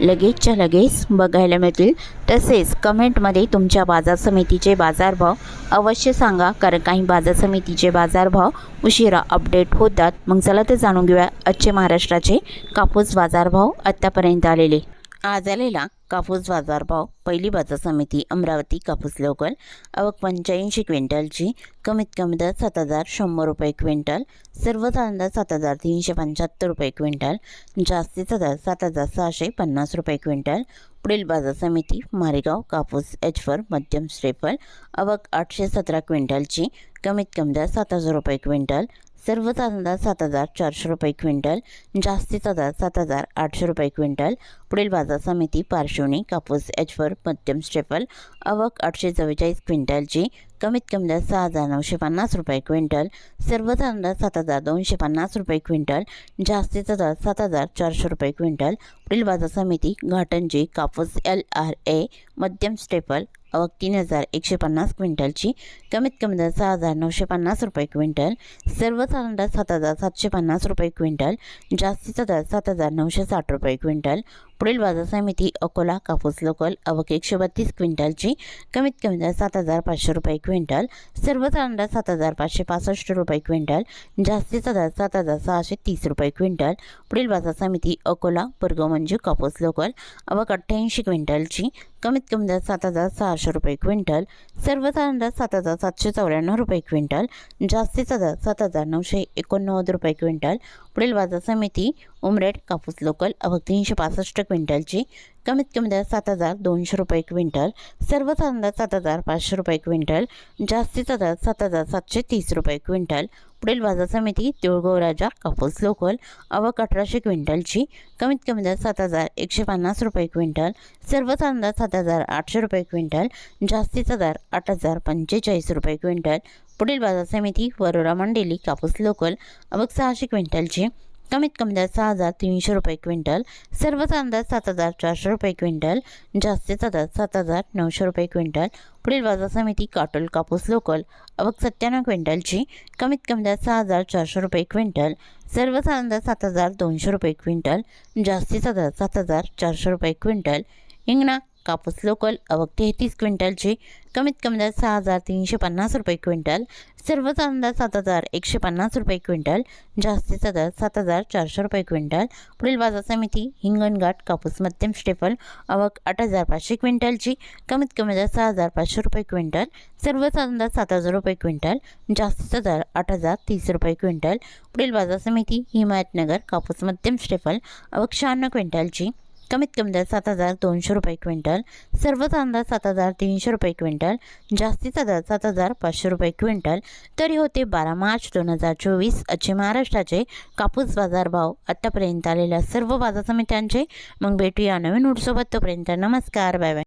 लगेचच्या लगेच बघायला मिळतील. तसेच कमेंटमध्ये तुमच्या बाजार समितीचे बाजारभाव अवश्य सांगा कारण काही बाजार समितीचे बाजारभाव उशिरा अपडेट होतात. मग चला तर जाणून घेऊया आजचे महाराष्ट्राचे कापूस बाजारभाव आत्तापर्यंत आलेले. आज आलेला कापूस बाजारभाव पहिली बाजार समिती अमरावती कापूस लोकल अवक पंच्याऐंशी क्विंटलची कमीत कमी दर सात हजार शंभर रुपये क्विंटल सर्वसाधारण दर सात हजार तीनशे पंच्याहत्तर रुपये क्विंटल जास्तीचा दर सात हजार सहाशे पन्नास रुपये क्विंटल पुढील बाजार समिती मारेगाव कापूस एचफर मध्यम स्टेपल अवक आठशे सतरा क्विंटलची कमीत कमी दर सात हजार रुपये क्विंटल सर्व दर सात हजार चारशे रुपये क्विंटल जास्तीचा दर सात हजार आठशे रुपये क्विंटल. पुढील बाजार समिती पार्श्वनी कापूस एचफर मध्यम स्टेपल आवक आठशे चव्वेचाळीस क्विंटलची कमीत कमी दर सहा हजार नऊशे पन्नास रुपये क्विंटल. सर्वसाधारण दर सात हजार दोनशे पन्नास रुपये क्विंटल. जास्तीचा दर सात हजार चारशे रुपये क्विंटल. पुढील बाजार समिती घाटंजी कापूस एल आर ए मध्यम स्टेपल आवक तीन हजार एकशे पन्नास क्विंटलची. कमीत कमी दर सहा हजार नऊशे पन्नास रुपये क्विंटल. सर्वसाधारण दर सात हजार सातशे पन्नास रुपये क्विंटल. जास्तीचा दर सात हजार नऊशे साठ रुपये क्विंटल. पुढील बाजार समिती अकोला कापूस लोकल अवक एकशे बत्तीस क्विंटलची कमीत कमी दर सात हजार पाचशे रुपये क्विंटल सर्वसाधारण दर सात हजार पाचशे पासष्ट रुपये क्विंटल जास्तीचा दर सात हजार सहाशे तीस रुपये क्विंटल. पुढील बाजार समिती अकोला परगाव मंजू कापूस लोकल अवक अठ्ठ्याऐंशी क्विंटलची कमीत कमी दर सात हजार सहाशे रुपये क्विंटल सर्वसाधारण दर सात हजार सातशे चौऱ्याण्णव रुपये क्विंटल जास्तीचा दर सात हजार नऊशे एकोणनव्वद रुपये क्विंटल. पुढील बाजार समिती उमरेड कापूस लोकल आवक तीनशे पासष्ट क्विंटलची कमीत कमी दर सात हजार दोनशे रुपये क्विंटल सर्वसाधारण दर सात हजार पाचशे रुपये क्विंटल जास्तीचा दर सात हजार सातशे तीस रुपये क्विंटल. पुढील बाजार समिती तिळगाव राजा कापूस लोकल आवक अठराशे क्विंटलची कमीत कमी दर सात हजार एकशे पन्नास रुपये क्विंटल सर्वसाधारण दर सात हजार आठशे रुपये क्विंटल जास्तीचा दर आठ हजार पंचेचाळीस रुपये क्विंटल. पुढील बाजार समिती वरोरा मंडेली कापूस लोकल आवक सहाशे क्विंटलची कमीत कमी दर सहा हजार तीनशे रुपये क्विंटल सर्वसाधारण अंदाज सात हजार चारशे रुपये क्विंटल जास्तीचा दर सात हजार नऊशे रुपये क्विंटल. पुढील बाजार समिती काटोल कापूस लोकल आवक सत्त्याण्णव क्विंटलची कमीत कमी दर सहा हजार चारशे रुपये क्विंटल सर्वसाधारण अंदाज सात हजार दोनशे रुपये क्विंटल जास्तीचा दर सात हजार चारशे रुपये क्विंटल. हिंगणा कापूस लोकल अवक तेहतीस क्विंटलची कमीत कमी दर सहा हजार तीनशे पन्नास रुपये क्विंटल सर्वसाधारण अंदाज सात हजार एकशे पन्नास रुपये क्विंटल जास्तीचा दर सात हजार चारशे रुपये क्विंटल. पुढील बाजार समिती हिंगणघाट कापूस मध्यम स्टेपल अवक आठ हजार पाचशे क्विंटलची कमीत कमी दर सहा हजार पाचशे रुपये क्विंटल सर्वसाधारण अंदाज सात हजार रुपये क्विंटल जास्तीचा दर आठ हजार तीस रुपये क्विंटल. पुढील बाजार समिती हिमायतनगर कापूस मध्यम स्टेपल अवक शहाण्णव क्विंटलची कमीत कमी दर सात हजार दोनशे रुपये क्विंटल सर्वसाधारण अंदाज सात हजार तीनशे रुपये क्विंटल जास्तीचा दर सात हजार पाचशे रुपये क्विंटल. तरी होते बारा मार्च दोन हजार चोवीस असे महाराष्ट्राचे कापूस बाजारभाव आत्तापर्यंत आलेल्या सर्व बाजार समित्यांचे मग भेटूया नवीन उठसोबत तोपर्यंत नमस्कार बाय बाय.